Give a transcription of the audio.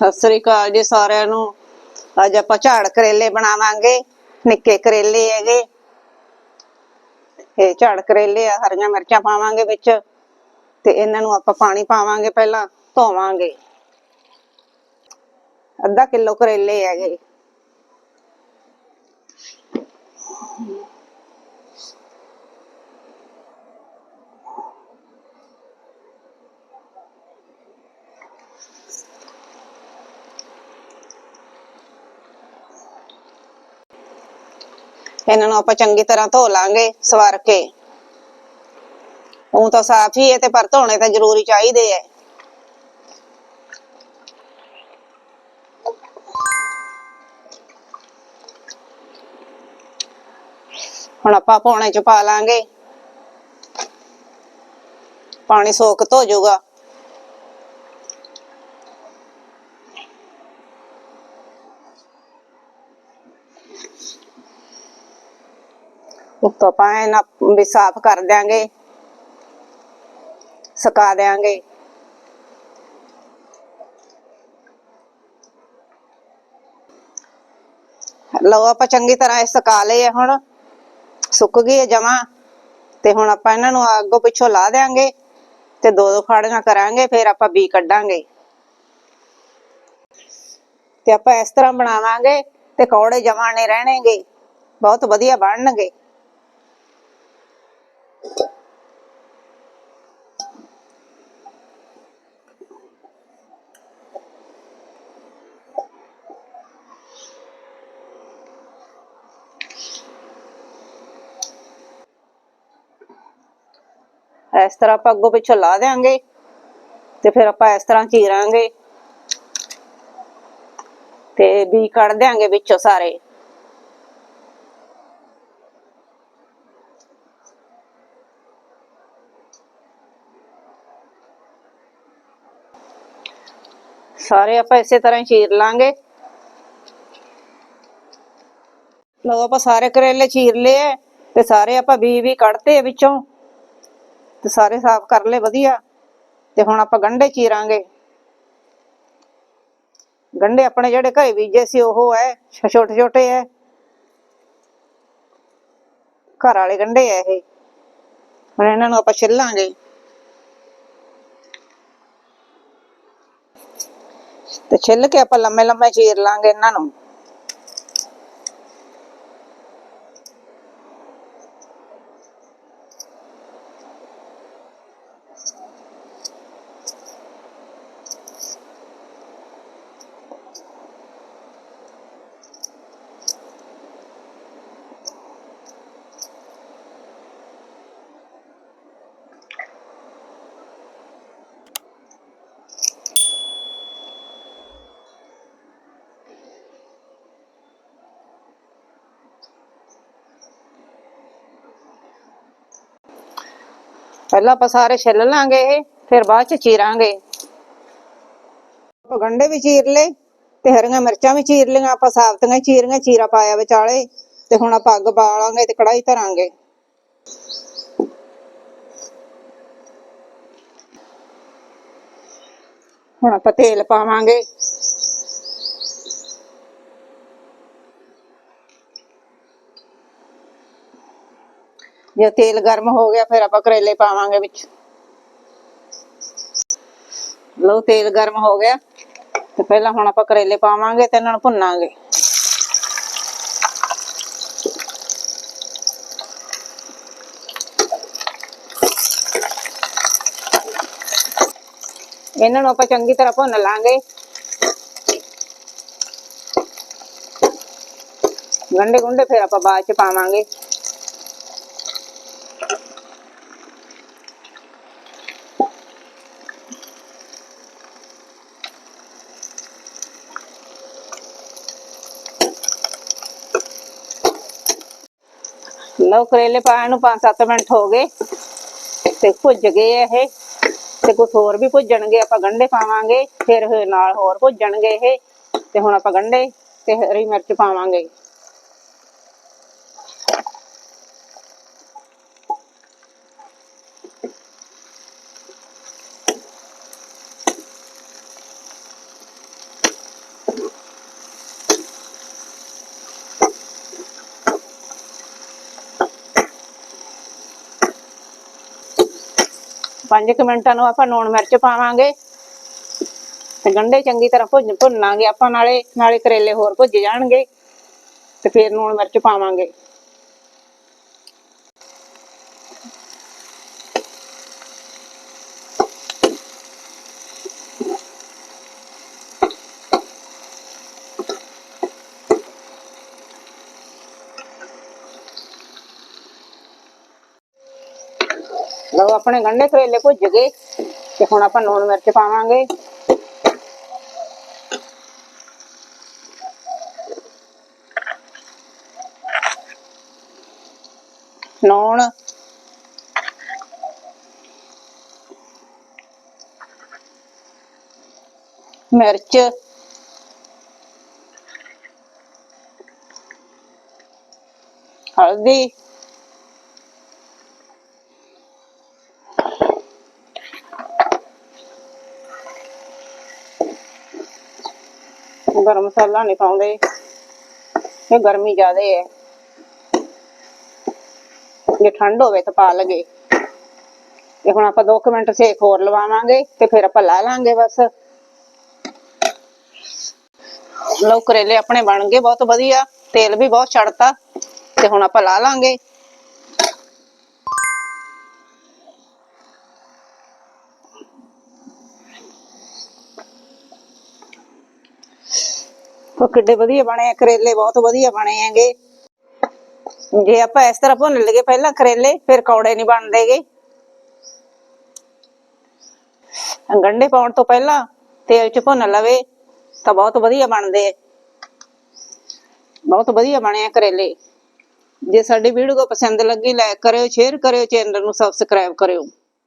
ਸਤਿ ਸ੍ਰੀ ਅਕਾਲ ਜੀ ਸਾਰਿਆਂ ਨੂੰ। ਅੱਜ ਆਪਾਂ ਝਾੜ ਕਰੇਲੇ ਬਣਾਵਾਂਗੇ, ਨਿੱਕੇ ਕਰੇਲੇ ਹੈਗੇ। ਇਹ ਝਾੜ ਕਰੇਲੇ ਆ, ਹਰੀਆਂ ਮਿਰਚਾਂ ਪਾਵਾਂਗੇ ਵਿੱਚ ਤੇ ਇਹਨਾਂ ਨੂੰ ਆਪਾਂ ਪਾਣੀ ਪਾਵਾਂਗੇ ਪਹਿਲਾਂ, ਧੋਵਾਂਗੇ। ਅੱਧਾ ਕਿਲੋ ਕਰੇਲੇ ਹੈਗੇ। ਇਹਨਾਂ ਨੂੰ ਆਪਾਂ ਚੰਗੀ ਤਰ੍ਹਾਂ ਧੋ ਲਾਂਗੇ, ਸਵਾਰ ਕੇ। ਉਹ ਤਾਂ ਸਾਫ਼ ਹੀ ਹੈ ਤੇ ਪਰ ਧੋਣੇ ਤਾਂ ਜ਼ਰੂਰੀ ਚਾਹੀਦੇ ਐ। ਹੁਣ ਆਪਾਂ ਪੌਣੇ ਚ ਪਾ ਲਾਂਗੇ। ਪਾਣੀ ਸੋਕ ਧੋ ਜਾਊਗਾ। ਉੱਤੋਂ ਆਪਾਂ ਇਹਨਾਂ ਵੀ ਸਾਫ਼ ਕਰ ਦਿਆਂਗੇ, ਸੁਕਾ ਦਿਆਂਗੇ। ਲਓ ਆਪਾਂ ਚੰਗੀ ਤਰ੍ਹਾਂ ਇਹ ਸੁਕਾ ਲਏ ਹੁਣ, ਸੁੱਕ ਗਏ ਜਮਾ, ਤੇ ਹੁਣ ਆਪਾਂ ਇਹਨਾਂ ਨੂੰ ਅੱਗੋਂ ਪਿੱਛੋਂ ਲਾ ਦਿਆਂਗੇ ਤੇ ਦੋ ਦੋ ਫਾੜੀਆਂ ਕਰਾਂਗੇ, ਫਿਰ ਆਪਾਂ ਬੀ ਕੱਢਾਂਗੇ। ਤੇ ਆਪਾਂ ਇਸ ਤਰ੍ਹਾਂ ਬਣਾਵਾਂਗੇ ਤੇ ਕੌੜੇ ਜਮਾ ਨਹੀਂ ਰਹਿਣਗੇ, ਬਹੁਤ ਵਧੀਆ ਬਣਨਗੇ। ਇਸ ਤਰ੍ਹਾਂ ਆਪਾਂ ਅੱਗੋਂ ਪਿੱਛੋਂ ਲਾ ਦੇਾਂਗੇ ਤੇ ਫਿਰ ਆਪਾਂ ਇਸ ਤਰ੍ਹਾਂ ਚੀਰਾਂਗੇ ਤੇ ਵੀ ਕੱਢ ਦਿਆਂਗੇ ਵਿੱਚੋਂ ਸਾਰੇ। ਸਾਰੇ ਆਪਾਂ ਇਸੇ ਤਰ੍ਹਾਂ ਹੀ ਚੀਰ ਲਾਂਗੇ। ਲਓ ਆਪਾਂ ਸਾਰੇ ਕਰੇਲੇ ਚੀਰ ਲਏ ਤੇ ਸਾਰੇ ਆਪਾਂ ਬੀ ਵੀ ਕੱਢਤੇ ਵਿੱਚੋਂ। ਤੇ ਸਾਰੇ ਸਾਫ਼ ਕਰ ਲਏ, ਵਧੀਆ। ਤੇ ਹੁਣ ਆਪਾਂ ਗੰਢੇ ਚੀਰਾਂਗੇ। ਗੰਢੇ ਆਪਣੇ ਜਿਹੜੇ ਘਰੇ ਬੀਜੇ ਸੀ, ਉਹ ਹੈ ਛੋਟੇ ਛੋਟੇ ਹੈ ਘਰ ਵਾਲੇ ਗੰਢੇ ਐ ਇਹ। ਹੁਣ ਇਹਨਾਂ ਨੂੰ ਆਪਾਂ ਛਿੱਲਾਂਗੇ। ਤੇ ਛਿੱਲ ਕੇ ਆਪਾਂ ਲੰਮੇ ਲੰਮੇ ਚੀਰ ਲਾਂਗੇ ਇਹਨਾਂ ਨੂੰ। ਪਹਿਲਾਂ ਆਪਾਂ ਸਾਰੇ ਛਿੱਲ ਲਾਂਗੇ ਇਹ, ਫਿਰ ਬਾਅਦ ਚ ਚੀਰਾਂਗੇ। ਆਪਾਂ ਗੰਢੇ ਵੀ ਚੀਰ ਲਏ ਤੇ ਹਰੀਆਂ ਮਿਰਚਾਂ ਵੀ ਚੀਰ ਲਈਆਂ, ਆਪਾਂ ਸਾਬਤੀਆਂ ਹੀ ਚੀਰੀਆਂ, ਚੀਰਾ ਪਾਇਆ ਵਿਚਾਲੇ ਤੇ ਹੁਣ ਆਪਾਂ ਅੱਗ ਬਾਲਾਂਗੇ ਤੇ ਕੜਾਈ ਧਰਾਂਗੇ। ਹੁਣ ਆਪਾਂ ਤੇਲ ਪਾਵਾਂਗੇ। ਜੇ ਤੇਲ ਗਰਮ ਹੋ ਗਿਆ, ਫਿਰ ਆਪਾਂ ਕਰੇਲੇ ਪਾਵਾਂਗੇ ਵਿੱਚ। ਲਓ, ਤੇਲ ਗਰਮ ਹੋ ਗਿਆ। ਤੇ ਪਹਿਲਾਂ ਹੁਣ ਆਪਾਂ ਕਰੇਲੇ ਪਾਵਾਂਗੇ ਤੇ ਇਹਨਾਂ ਨੂੰ ਭੁੰਨਾਂਗੇ। ਇਹਨਾਂ ਨੂੰ ਆਪਾਂ ਚੰਗੀ ਤਰ੍ਹਾਂ ਭੁੰਨ ਲਾਂਗੇ। ਗੰਡੇ ਗੁੰਡੇ ਫਿਰ ਆਪਾਂ ਬਾਅਦ ਚ ਪਾਵਾਂਗੇ। ਲਓ ਕਰੇਲੇ ਪਾਣ ਨੂੰ 5-7 ਮਿੰਟ ਹੋ ਗਏ ਤੇ ਭੁੱਜ ਗਏ ਇਹ। ਤੇ ਕੁਝ ਹੋਰ ਵੀ ਭੁੱਜਣਗੇ, ਆਪਾਂ ਗੰਢੇ ਪਾਵਾਂਗੇ, ਫਿਰ ਨਾਲ ਹੋਰ ਭੁੱਜਣਗੇ ਇਹ। ਤੇ ਹੁਣ ਆਪਾਂ ਗੰਢੇ ਤੇ ਹਰੀ ਮਿਰਚ ਪਾਵਾਂਗੇ। 5 ਕੁ ਮਿੰਟਾਂ ਨੂੰ ਆਪਾਂ ਲੂਣ ਮਿਰਚ ਪਾਵਾਂਗੇ ਤੇ ਗੰਢੇ ਚੰਗੀ ਤਰ੍ਹਾਂ ਭੁੰਨ ਭੁੰਨਾਂਗੇ, ਆਪਾਂ ਨਾਲੇ ਨਾਲੇ ਕਰੇਲੇ ਹੋਰ ਭੁੱਜ ਜਾਣਗੇ ਤੇ ਫਿਰ ਲੂਣ ਮਿਰਚ ਪਾਵਾਂਗੇ। ਲਓ ਆਪਣੇ ਗੰਢੇ ਕਰੇਲੇ ਭੁੱਜ ਗਏ ਤੇ ਹੁਣ ਆਪਾਂ ਲੂਣ ਮਿਰਚ ਪਾਵਾਂਗੇ। ਲੂਣ। ਮਿਰਚ। ਹਲਦੀ। ਗਰਮ ਮਸਾਲਾ ਨਹੀਂ ਪਾਉਂਦੇ। ਇਹ ਗਰਮੀ ਜ਼ਿਆਦੇ ਹੈ। ਜੇ ਠੰਡ ਹੋਵੇ ਤਾਂ ਪਾ ਲਗੇ। ਤੇ ਹੁਣ ਆਪਾਂ 2 ਮਿੰਟ ਸੇਕ ਹੋਰ ਲਵਾਵਾਂਗੇ ਤੇ ਫਿਰ ਆਪਾਂ ਲਾ ਲਾਂਗੇ ਬਸ। ਲਓ ਕਰੇਲੇ ਆਪਣੇ ਬਣ ਗਏ, ਬਹੁਤ ਵਧੀਆ। ਤੇਲ ਵੀ ਬਹੁਤ ਛੱਡਤਾ। ਤੇ ਹੁਣ ਆਪਾਂ ਲਾ ਲਾਂਗੇ। ਉਹ ਕਿੱਡੇ ਵਧੀਆ ਬਣੇ ਆ, ਕਰੇਲੇ ਬਹੁਤ ਵਧੀਆ ਬਣੇ ਹੈਗੇ। ਜੇ ਆਪਾਂ ਇਸ ਤਰ੍ਹਾਂ ਭੁੰਨ ਲਈਏ ਪਹਿਲਾਂ ਕਰੇਲੇ, ਫਿਰ ਕੌੜੇ ਨਹੀਂ ਬਣਦੇਗੇ। ਗੰਢੇ ਪਾਉਣ ਤੋਂ ਪਹਿਲਾਂ ਤੇਲ 'ਚ ਭੁੰਨ ਲਵੇ, ਤਾਂ ਬਹੁਤ ਵਧੀਆ ਬਣਦੇ ਬਹੁਤ ਵਧੀਆ ਬਣੇ ਆ ਕਰੇਲੇ। ਜੇ ਸਾਡੀ ਵੀਡੀਓ ਪਸੰਦ ਲੱਗੀ ਲਾਈਕ ਕਰਿਓ ਸ਼ੇਅਰ ਕਰਿਓ ਚੈਨਲ ਨੂੰ ਸਬਸਕ੍ਰਾਈਬ ਕਰਿਓ।